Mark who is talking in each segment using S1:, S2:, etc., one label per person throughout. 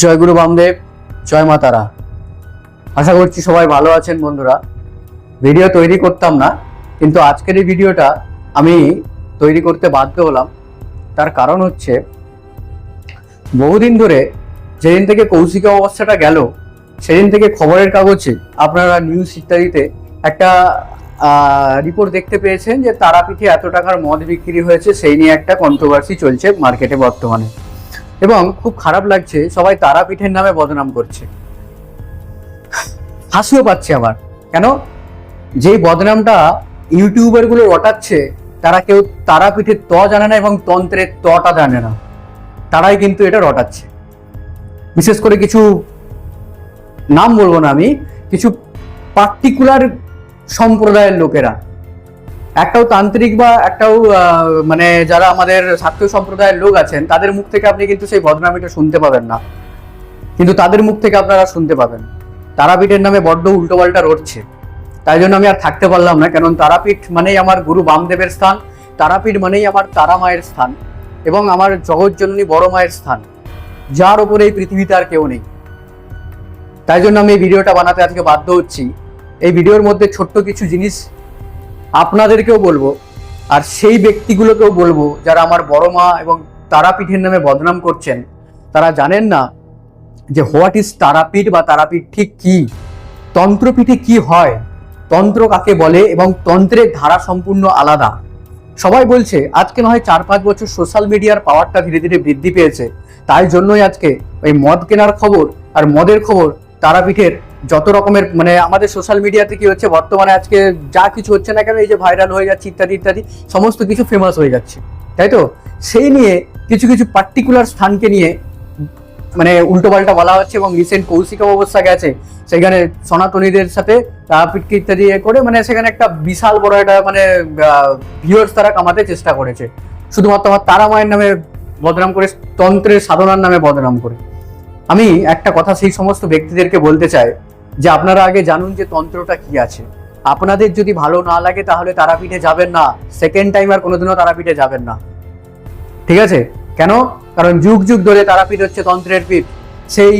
S1: জয় গুরু বামদেব, জয় মা তারা। আশা করছি সবাই ভালো আছেন বন্ধুরা। ভিডিও তৈরি করতাম না, কিন্তু আজকের এই ভিডিওটা আমি তৈরি করতে বাধ্য হলাম। তার কারণ হচ্ছে, বহুদিন ধরে যেদিন থেকে কৌশিক অবস্থাটা গেল, সেদিন থেকে খবরের কাগজে আপনারা নিউজ ইত্যাদিতে একটা রিপোর্ট দেখতে পেয়েছেন যে তারাপীঠে এত টাকার মদ বিক্রি হয়েছে, সেই নিয়ে একটা কন্ট্রোভার্সি চলছে মার্কেটে বর্তমানে। এবং খুব খারাপ লাগছে, সবাই তারাপীঠের নামে বদনাম করছে। হাসিও পাচ্ছে আবার। কেন? যেই বদনামটা ইউটিউবারগুলো রটাচ্ছে, তারা কেউ তারাপীঠের ত জানে না এবং তন্ত্রের তটা জানে না। তারাই কিন্তু এটা রটাচ্ছে। বিশেষ করে কিছু, নাম বলব না আমি, কিছু পার্টিকুলার সম্প্রদায়ের লোকেরা। একটাও তান্ত্রিক বা একটাও মানে যারা আমাদের ছাত্র সম্প্রদায়ের লোক আছেন, তাদের মুখ থেকে আপনি কিন্তু সেই বদনামিটা শুনতে পাবেন না। কিন্তু তাদের মুখ থেকে আপনারা শুনতে পাবেন। তারাপীঠের নামে বড্ড উল্টোপাল্টা রটছে। তাই জন্য আমি আর থাকতে পারলাম না, কারণ তারাপীঠ মানেই আমার গুরু বামদেবের স্থান, তারাপীঠ মানেই আমার তারা মায়ের স্থান, এবং আমার জগৎজননী বড় মায়ের স্থান। যার ওপরে এই পৃথিবীতে আর কেউ নেই। তাই জন্য আমি এই ভিডিওটা বানাতে আজকে বাধ্য হচ্ছি। এই ভিডিওর মধ্যে ছোট্ট কিছু জিনিস আপনাদেরকেও বলব, আর সেই ব্যক্তিগুলোকেও বলব, যারা আমার বড় মা এবং তারাপীঠের নামে বদনাম করছেন, তারা জানেন না যে হোয়াট ইজ তারাপীঠ বা তারাপীঠ ঠিক কি? তন্ত্রপীঠে কি হয়? তন্ত্র কাকে বলে এবং তন্ত্রের ধারা সম্পূর্ণ আলাদা। সবাই বলছে, আজকে না হয় চার পাঁচ বছর সোশ্যাল মিডিয়ার পাওয়ারটা ধীরে ধীরে বৃদ্ধি পেয়েছে। তাই জন্যই আজকে ওই মদ কেনার খবর আর মদের খবর তারাপীঠের যত রকমের মানে আমাদের সোশ্যাল মিডিয়াতে কি হচ্ছে, বর্তমানে আজকে যা কিছু হচ্ছে না কেন, এই যে ভাইরাল হয়ে যাচ্ছে, ইত্যাদি ইত্যাদি, সমস্ত কিছু ফেমাস হয়ে যাচ্ছে। তাই তো? সেই নিয়ে কিছু কিছু পার্টিকুলার স্থানকে নিয়ে মানে উল্টোপাল্টা বলা হচ্ছে এবং রিসেন্ট কৌশিকা অবস্থা গেছে, সেখানে সনাতনীদের সাথে তারাপীঠকে ইত্যাদি ইয়ে করে মানে সেখানে একটা বিশাল বড় একটা মানে ভিউয়ার্স তারা কামাতে চেষ্টা করেছে। শুধুমাত্র আমার তারা মায়ের নামে বদনাম করে, তন্ত্রের সাধনার নামে বদনাম করে। আমি একটা কথা সেই সমস্ত ব্যক্তিদেরকে বলতে চাই যে আপনারা আগে জানুন যে তন্ত্রটা কি আছে। আপনাদের যদি ভালো না লাগে তাহলে তারাপীঠে যাবেন না। সেকেন্ড টাইম আর কোনোদিনও তারাপীঠে যাবেন না। ঠিক আছে? কেন? কারণ যুগ যুগ ধরে তারাপীঠ হচ্ছে তন্ত্রের পীঠ। সেই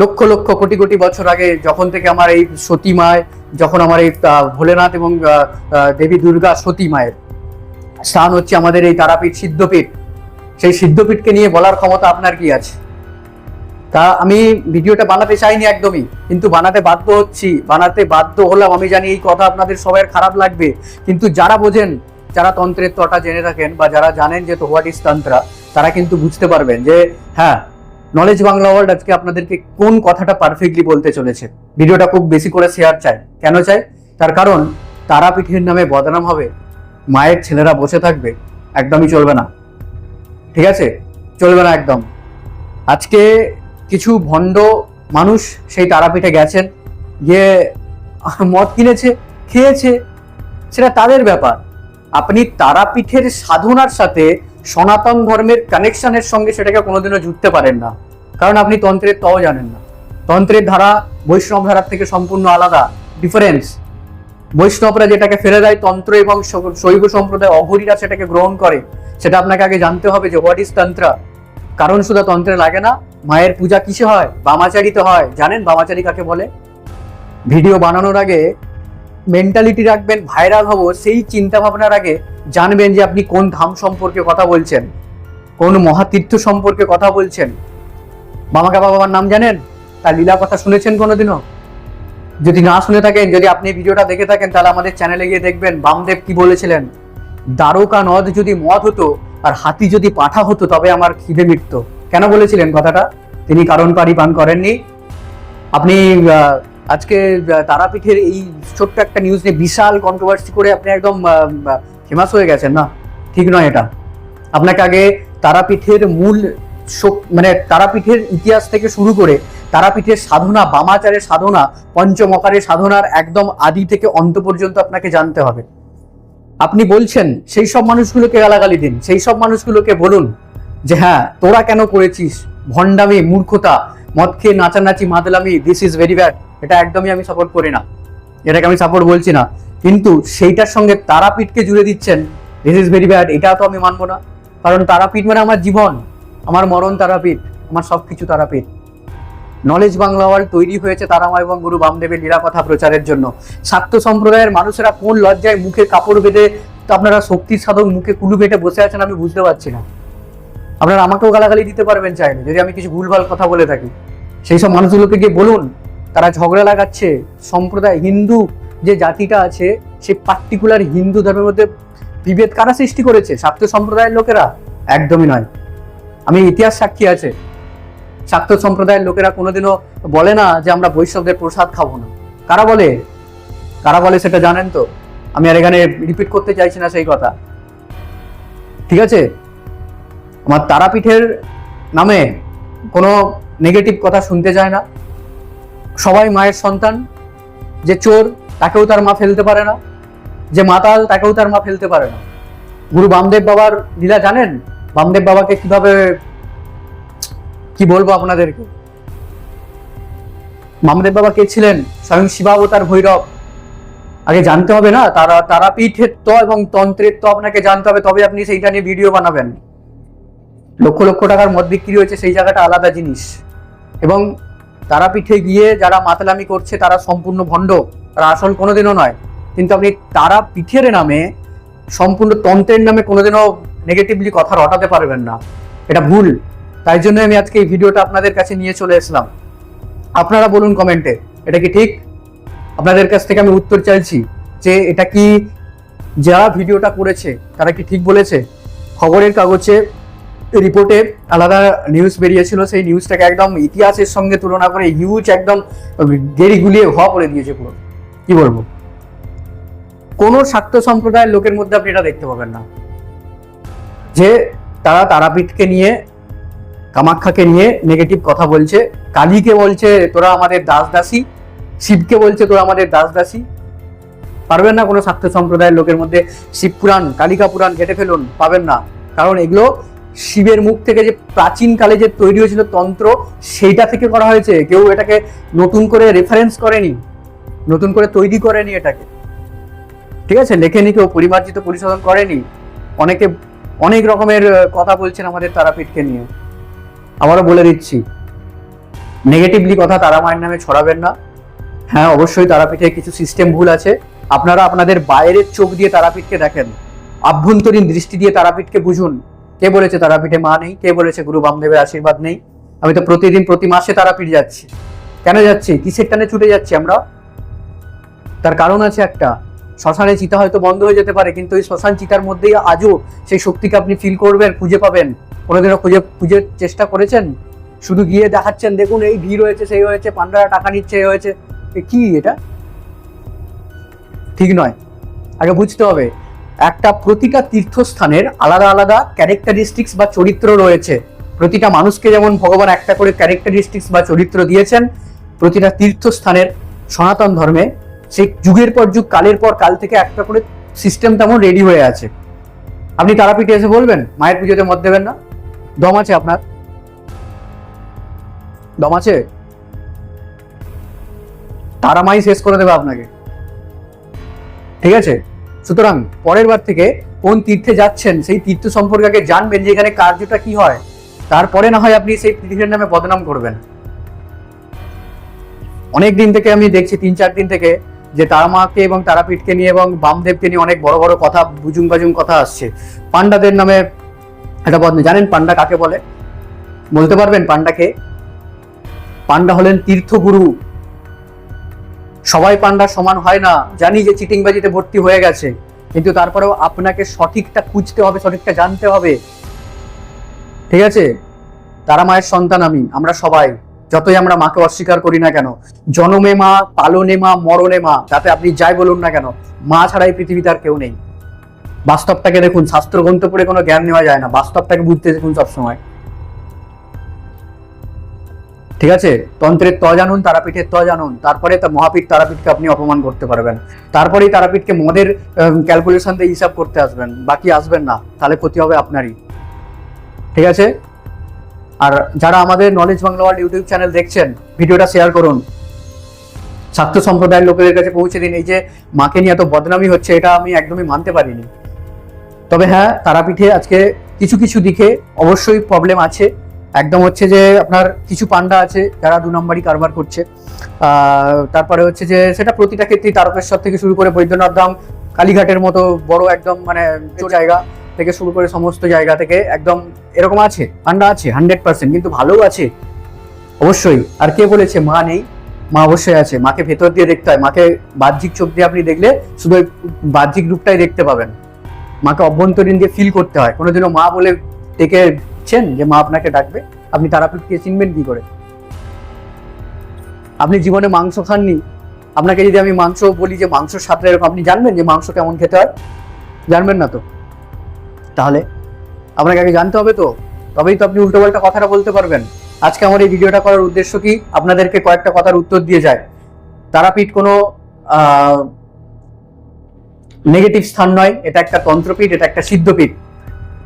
S1: লক্ষ লক্ষ কোটি কোটি বছর আগে যখন থেকে আমার এই সতী মায় যখন আমার এই ভোলেনাথ এবং দেবী দুর্গা সতী মায়ের স্থান হচ্ছে আমাদের এই তারাপীঠ সিদ্ধপীঠ। সেই সিদ্ধপীঠকে নিয়ে বলার ক্ষমতা আপনার কি আছে? তা আমি ভিডিওটা বানাতে চাইনি একদমই, কিন্তু বানাতে বাধ্য হচ্ছি, বানাতে বাধ্য হলাম। আমি জানি এই কথা আপনাদের সবার খারাপ লাগবে, কিন্তু যারা বোঝেন, যারা তন্ত্রের তটা জেনে থাকেন বা যারা জানেন যে তো হোয়াট ইস তন্ত্রা তারা কিন্তু বুঝতে পারবেন যে হ্যাঁ নলেজ বাংলা ওয়ার্ল্ড আজকে আপনাদেরকে কোন কথাটা পারফেক্টলি বলতে চলেছে। ভিডিওটা খুব বেশি করে শেয়ার চাই। কেন চাই? তার কারণ তারাপীঠের নামে বদনাম হবে, মায়ের ছেলেরা বসে থাকবে, একদমই চলবে না। ঠিক আছে? চলবে না একদম। আজকে কিছু ভণ্ড মানুষ সেই তারাপীঠে গেছেন, গিয়ে মদ কিনেছে, খেয়েছে, সেটা তাদের ব্যাপার। আপনি তারাপীঠের সাধনার সাথে সনাতন ধর্মের কানেকশনের সঙ্গে সেটাকে কোনোদিনও জুড়তে পারেন না। কারণ আপনি তন্ত্রের তও জানেন না। তন্ত্রের ধারা বৈষ্ণব ধারার থেকে সম্পূর্ণ আলাদা ডিফারেন্স বৈষ্ণবরা যেটাকে ফেলে দেয় তন্ত্র এবং শৈব সম্প্রদায় অঘরীরা সেটাকে গ্রহণ করে, সেটা আপনাকে আগে জানতে হবে যে হোয়াট ইজ তন্ত্র কারণ শুধু তন্ত্রে লাগে না মায়ের পূজা কিসে হয়? বামাচারিতে হয়। জানেন বামাচারি কাকে বলে? ভিডিও বানানোর আগে মেন্টালিটি রাখবেন, ভাইরাল হব, সেই চিন্তা ভাবনার আগে জানবেন যে আপনি কোন ধাম সম্পর্কে কথা বলছেন, কোন মহাতীর্থ সম্পর্কে কথা বলছেন। বামাকা বাবার নাম জানেন? তার লীলা কথা শুনেছেন কোনোদিনও? যদি না শুনে থাকেন, যদি আপনি ভিডিওটা দেখে থাকেন, তাহলে আমাদের চ্যানেলে গিয়ে দেখবেন বামদেব কি বলেছিলেন। দ্বারকা নদ যদি মদ হতো, আর হাতি যদি পাঠা হতো, তবে আমার খিদে মিটতো। কেন বলেছিলেন কথাটা? তিনি কারণ পারি পান করেননি। আপনি আজকে তারাপীঠের এই ছোট্ট একটা নিউজ নিয়ে বিশাল কন্ট্রোভার্সি করে আপনি একদম ফেমাস হয়ে গেছেন, না? ঠিক নয় এটা। আপনাকে আগে তারাপীঠের মূল মানে তারাপীঠের ইতিহাস থেকে শুরু করে তারাপীঠের সাধনা, বামাচারের সাধনা, পঞ্চমকারের সাধনার একদম আদি থেকে অন্ত পর্যন্ত আপনাকে জানতে হবে। আপনি বলছেন, সেই সব মানুষগুলোকে গালাগালি দিন, সেই সব মানুষগুলোকে বলুন। যে হ্যাঁ তোরা কেন করেছিস? ভণ্ডামি, মূর্খতা, মদ খেয়ে নাচানাচি, মাদলামি দিস ইজ ভেরি ব্যাড এটা একদমই আমি সাপোর্ট করি না। এটাকে আমি সাপোর্ট বলছি না। কিন্তু সেইটার সঙ্গে তারাপীঠকে জুড়ে দিচ্ছেন দিস ইজ ভেরি ব্যাড এটা তো আমি মানবো না। কারণ তারাপীঠ মানে আমার জীবন, আমার মরণ তারাপীঠ, আমার সব কিছু তারাপীঠ। নলেজ বাংলা ওয়ার্ল্ড তৈরি হয়েছে তারামা এবং গুরু বামদেবের কথা প্রচারের জন্য। ছাত্র সম্প্রদায়ের মানুষেরা কোন লজ্জায় মুখে কাপড় বেঁধে, আপনারা শক্তির সাধক মুখে কুলু বেটে বসে আছেন আমি বুঝতে পারছি না। আপনারা আমাকেও গালাগালি দিতে পারবেন চাইলে, যদি আমি কিছু ভুলভাল কথা বলে থাকি। সেই সব মানুষগুলোকে গিয়ে বলুন, তারা ঝগড়া লাগাচ্ছে, সম্প্রদায়, হিন্দু যে জাতিটা আছে, সেই পার্টিকুলার হিন্দু ধর্মের মধ্যে বিভেদ কারা সৃষ্টি করেছে? ছাত্র সম্প্রদায়ের লোকেরা? একদমই নয়। আমি ইতিহাস সাক্ষী আছে। ছাত্র সম্প্রদায়ের লোকেরা কোনোদিনও বলে না যে আমরা বৈষ্ণবদের প্রসাদ খাব না। কারা বলে? কারা বলে সেটা জানেন তো? আমি আর এখানে রিপিট করতে চাইছি না সেই কথা। ঠিক আছে? আমার তারাপীঠের নামে কোনো নেগেটিভ কথা শুনতে চায় না। সবাই মায়ের সন্তান, যে চোর তাকেও তার মা ফেলতে পারে না, যে মাতাল তাকেও তার মা ফেলতে পারে না। গুরু বামদেব বাবার লীলা জানেন? বামদেব বাবাকে কীভাবে, কি বলব আপনাদেরকে? বামদেব বাবা কে ছিলেন? স্বয়ং শিবাবতার ভৈরব। আগে জানতে হবে না, তারা, তারাপীঠের ত এবং তন্ত্রের তো আপনাকে জানতে হবে তবে আপনি সেইটা নিয়ে ভিডিও বানাবেন। লক্ষ লক্ষ টাকার মদ বিক্রি হয়েছে, সেই জায়গাটা আলাদা জিনিস। এবং তারাপীঠে গিয়ে যারা মাতলামি করছে, তারা সম্পূর্ণ ভণ্ড, তারা আসল কোনোদিনও নয়। কিন্তু আপনি তারাপীঠের নামে, সম্পূর্ণ তন্ত্রের নামে কোনোদিনও নেগেটিভলি কথা রটাতে পারবেন না। এটা ভুল। তাই জন্য আমি আজকে এই ভিডিওটা আপনাদের কাছে নিয়ে চলে এসলাম। আপনারা বলুন কমেন্টে এটা কি ঠিক? আপনাদের কাছ থেকে আমি উত্তর চাইছি যে এটা কি, যারা ভিডিওটা করেছে, তারা কি ঠিক বলেছে? খবরের কাগজে রিপোর্টে আলাদা নিউজ বেরিয়েছিল, সেই নিউজটাকে একদম ইতিহাসের সঙ্গে তুলনা করে হিউজ একদম গেরি গুলিয়ে হওয়া করে দিয়েছে পুরো। কি বলব? কোনো স্বার্থ সম্প্রদায়ের লোকের মধ্যে আপনি এটা দেখতে পাবেন না। যে তারা তারাপীঠকে নিয়ে, কামাখ্যাকে নিয়ে নেগেটিভ কথা বলছে, কালীকে বলছে, তোরা আমাদের দাস দাসী শিবকে বলছে, তোরা আমাদের দাস দাসী পারবেন না কোনো স্বার্থ সম্প্রদায়ের লোকের মধ্যে শিব পুরাণ কালিকা পুরাণ ঘেটে ফেলুন, পাবেন না। কারণ এগুলো শিবের মুখ থেকে যে প্রাচীন কালে যে তৈরি হয়েছিল তন্ত্র, সেইটা থেকে করা হয়েছে। কেউ এটাকে নতুন করে রেফারেন্স করেনি, নতুন করে তৈরি করেনি এটাকে। ঠিক আছে? লেখেনি কেউ, পরিমার্জিত, পরিশোধন করেনি। অনেকে অনেক রকমের কথা বলছেন আমাদের তারাপীঠকে নিয়ে। আবারও বলে দিচ্ছি। নেগেটিভলি কথা তারা মায়ের নামে ছড়াবেন না। হ্যাঁ অবশ্যই তারাপীঠে কিছু সিস্টেম ভুল আছে। আপনারা আপনাদের বাইরের চোখ দিয়ে তারাপীঠকে দেখেন। আভ্যন্তরীণ দৃষ্টি দিয়ে তারাপীঠকে বুঝুন। কে বলেছে তারাপীঠে মা নেই? কে বলেছে গুরু বামদেবের আশীর্বাদ নেই? আমি তো প্রতিদিন, প্রতি মাসে তারাপীঠ যাচ্ছি। কেন যাচ্ছি? কিসের টানে ছুটে যাচ্ছি আমরা? তার কারণ আছে একটা। শ্মশানে চিতা হয়তো বন্ধ হয়ে যেতে পারে, কিন্তু ওই শ্মশান চিতার মধ্যেই আজও সেই শক্তিকে আপনি ফিল করবেন, খুঁজে পাবেন। কোনোদিনও খুঁজে খুঁজে চেষ্টা করেছেন? শুধু গিয়ে দেখাচ্ছেন, দেখুন এই ভিড় হয়েছে, সেই হয়েছে, পান্ডারা টাকা নিচ্ছে, এই হয়েছে। কি এটা? ঠিক নয়। আগে বুঝতে হবে। একটা প্রতিটা তীর্থস্থানের আলাদা আলাদা ক্যারেক্টারিস্টিক্স বা চরিত্র রয়েছে। প্রতিটা মানুষকে যেমন ভগবান একটা করে ক্যারেক্টারিস্টিক্স বা চরিত্র দিয়েছেন, প্রতিটা তীর্থস্থানের সনাতন ধর্মে সেই যুগের পর যুগ, কালের পর কাল থেকে একটা করে সিস্টেম তেমন রেডি হয়ে আছে। আপনি তারাপীঠে এসে বলবেন? মায়ের পুজোতে মত দেবেন না? দম আছে আপনার? দম আছে? তারা মাই শেষ করে দেবে আপনাকে। ঠিক আছে? সুতরাং পরের বার থেকে কোন তীর্থে যাচ্ছেন, সেই তীর্থ সম্পর্কে আগে জানবেন যে এখানে কার্যটা কি হয়। তারপরে না হয় আপনি সেই তীর্থের নামে বদনাম করবেন। অনেক দিন থেকে আমি দেখছি, তিন চার দিন থেকে, যে তারা মাকে এবং তারাপীঠকে নিয়ে এবং বামদেবকে নিয়ে অনেক বড় বড় কথা বুজুং বাজুং কথা আসছে। পান্ডাদের নামে একটা বদনাম, জানেন পান্ডা কাকে বলে? বলতে পারবেন পান্ডাকে পান্ডা হলেন তীর্থগুরু। সবাই পান্ডা সমান হয় না, জানি যে চিটিংবাজিতে ভর্তি হয়ে গেছে, কিন্তু তারপরেও আপনাকে সঠিকটা খুঁজতে হবে, সঠিকটা জানতে হবে। ঠিক আছে? তারা মায়ের সন্তান আমি, আমরা সবাই, যতই আমরা মাকে অস্বীকার করি না কেন, জনমে মা, পালনে মা, মরণে মা তাতে আপনি যাই বলুন না কেন, মা ছাড়াই পৃথিবীতে আর কেউ নেই। বাস্তবটাকে দেখুন শাস্ত্র গ্রন্থ পড়ে কোনো জ্ঞান নেওয়া যায় না, বাস্তবটাকে বুঝতে দেখুন সবসময়। ঠিক আছে? তন্ত্রের ত জানুন তারাপীঠের ত জানুন তারপরে মহাপীঠ, তারাপীঠকে আপনি অপমান করতে পারবেন। তারপরেই তারাপীঠকে মদের ক্যালকুলেশন দিয়ে হিসাব করতে আসবেন। বাকি আসবেন না। তাহলে ক্ষতি হবে আপনারই। ঠিক আছে? আর যারা আমাদের knowledge Bangla world YouTube channel দেখছেন, ভিডিওটা শেয়ার করুন। ছাত্র সম্প্রদায়ের লোকেদের কাছে পৌঁছে দিন। এই যে মাকে নিয়ে এত বদনামি হচ্ছে, এটা আমি একদমই মানতে পারিনি। তবে হ্যাঁ তারাপীঠে আজকে কিছু কিছু দিকে অবশ্যই প্রবলেম আছে। একদম হচ্ছে যে আপনার কিছু পান্ডা আছে, যারা দু নম্বরই কারবার করছে। তারপরে হচ্ছে যে সেটা প্রতিটা ক্ষেত্রেই তারকেশ্বর থেকে শুরু করে বৈদ্যনাথ ধাম, কালীঘাটের মতো বড় একদম মানে জায়গা থেকে শুরু করে সমস্ত জায়গা থেকে একদম এরকম আছে, পান্ডা আছে হান্ড্রেড পার্সেন্ট কিন্তু ভালোও আছে। অবশ্যই, আর কে বলেছে, মা নেই, মা অবশ্যই আছে, মাকে ভেতর দিয়ে দেখতে হয়, মাকে বাহ্যিক চোখ দিয়ে আপনি দেখলে শুধু বাহ্যিক রূপটাই দেখতে পাবেন। মাকে অভ্যন্তরীণ দিয়ে ফিল করতে হয়, কোনোদিনও মা বলে ডেকেছেন যে মা আপনাকে ডাকবে, আপনি তারাপীঠকে চিনবেন কি করে? আপনি জীবনে মাংস খাননি, আপনাকে যদি আমি মাংস বলি যে মাংস সাথে এরকম, আপনি জানবেন যে মাংস কেমন খেতে হয়? জানবেন না তো? তাহলে আপনাকে আগে জানতে হবে তো? তবেই তো আপনি উল্টোপাল্টা কথাটা বলতে পারবেন। আজকে আমার এই ভিডিওটা করার উদ্দেশ্য কি? আপনাদেরকে কয়েকটা কথার উত্তর দিয়ে যায়। তারাপীঠ কোনো নেগেটিভ স্থান নয়, এটা একটা তন্ত্রপীঠ, এটা একটা সিদ্ধপীঠ।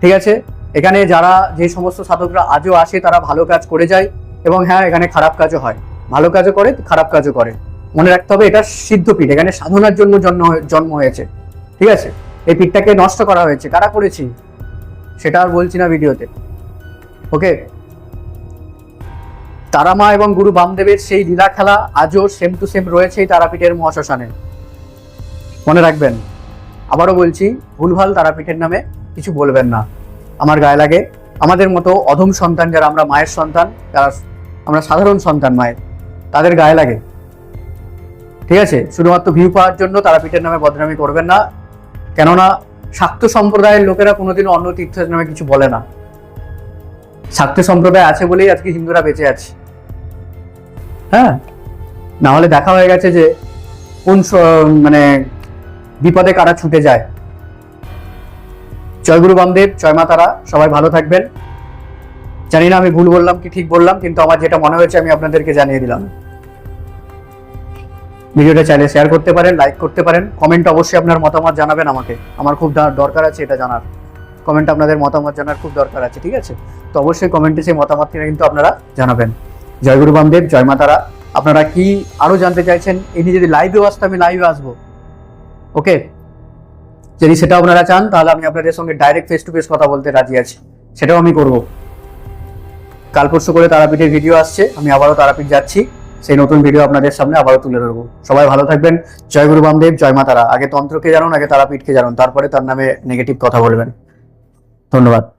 S1: ঠিক আছে? এখানে যারা যে সমস্ত সাধকরা আজও আসে, তারা ভালো কাজ করে যায় এবং হ্যাঁ এখানে খারাপ কাজও হয়। ভালো কাজও করে, খারাপ কাজও করে। মনে রাখতে হবে, এটা সিদ্ধপীঠ। এখানে সাধনার জন্য জন্ম জন্ম হয়েছে। ঠিক আছে? এই পীঠটাকে নষ্ট করা হয়েছে। কারা করেছি? সেটা আর বলছি না ভিডিওতে। ওকে? তারামা এবং গুরু বামদেবের সেই লীলা খেলা আজও সেম টু সেম রয়েছে এই তারাপীঠের মহাশ্মশানে। মনে রাখবেন। আবারও বলছি, ভুলভাল তারাপীঠের নামে কিছু বলবেন না। আমার গায়ে লাগে। আমাদের মতো অধম সন্তান যারা আমরা মায়ের সন্তান যারা আমরা সাধারণ সন্তান মায়ের, তাদের গায়ে লাগে। ঠিক আছে? শুধুমাত্র ভিউ পাওয়ার জন্য তারা তারাপীঠের নামে বদনামি করবেন না। কেননা শাক্ত সম্প্রদায়ের লোকেরা কোনোদিনও অন্য তীর্থের নামে কিছু বলে না। শাক্ত সম্প্রদায় আছে বলেই আজকে হিন্দুরা বেঁচে আছে। হ্যাঁ? না হলে দেখা হয়ে গেছে যে কোন মানে বিপদে কারা ছুটে যায়। জয় গুরু বামদেব, জয় মা তারা সবাই ভালো থাকবেন। জানি না আমি ভুল বললাম কি ঠিক বললাম, কিন্তু আমার যেটা মনে হয়েছে আমি আপনাদেরকে জানিয়ে দিলাম। ভিডিওটা চাইলে শেয়ার করতে পারেন লাইক করতে পারেন কমেন্ট অবশ্যই আপনার মতামত জানাবেন আমাকে। আমার খুব দরকার আছে এটা জানার। কমেন্ট আপনাদের মতামত জানার খুব দরকার আছে, ঠিক আছে? তো অবশ্যই কমেন্টে সেই মতামতটা কিন্তু আপনারা জানাবেন। জয় গুরু বামদেব, জয় মা তারা আপনারা কি আরও জানতে চাইছেন? এটি যদি লাইভেও আসতে, আমি লাইভে আসব। ওকে যদি সেটা আপনারা চান, তাহলে আমি আপনাদের সঙ্গে ডাইরেক্ট ফেস টু ফেস কথা বলতে রাজি আছি। সেটাও আমি করব। কাল পরশু করে তারাপীঠের ভিডিও আসছে, আমি আবারও তারাপীঠ যাচ্ছি। সেই নতুন ভিডিও আপনাদের সামনে আবারও তুলে ধরবো। সবাই ভালো থাকবেন। জয় গুরু বামদেব, জয় মা তারা। আগে তন্ত্রকে জানুন, আগে তারাপীঠকে জানুন। তারপরে তার নামে নেগেটিভ কথা বলবেন। ধন্যবাদ।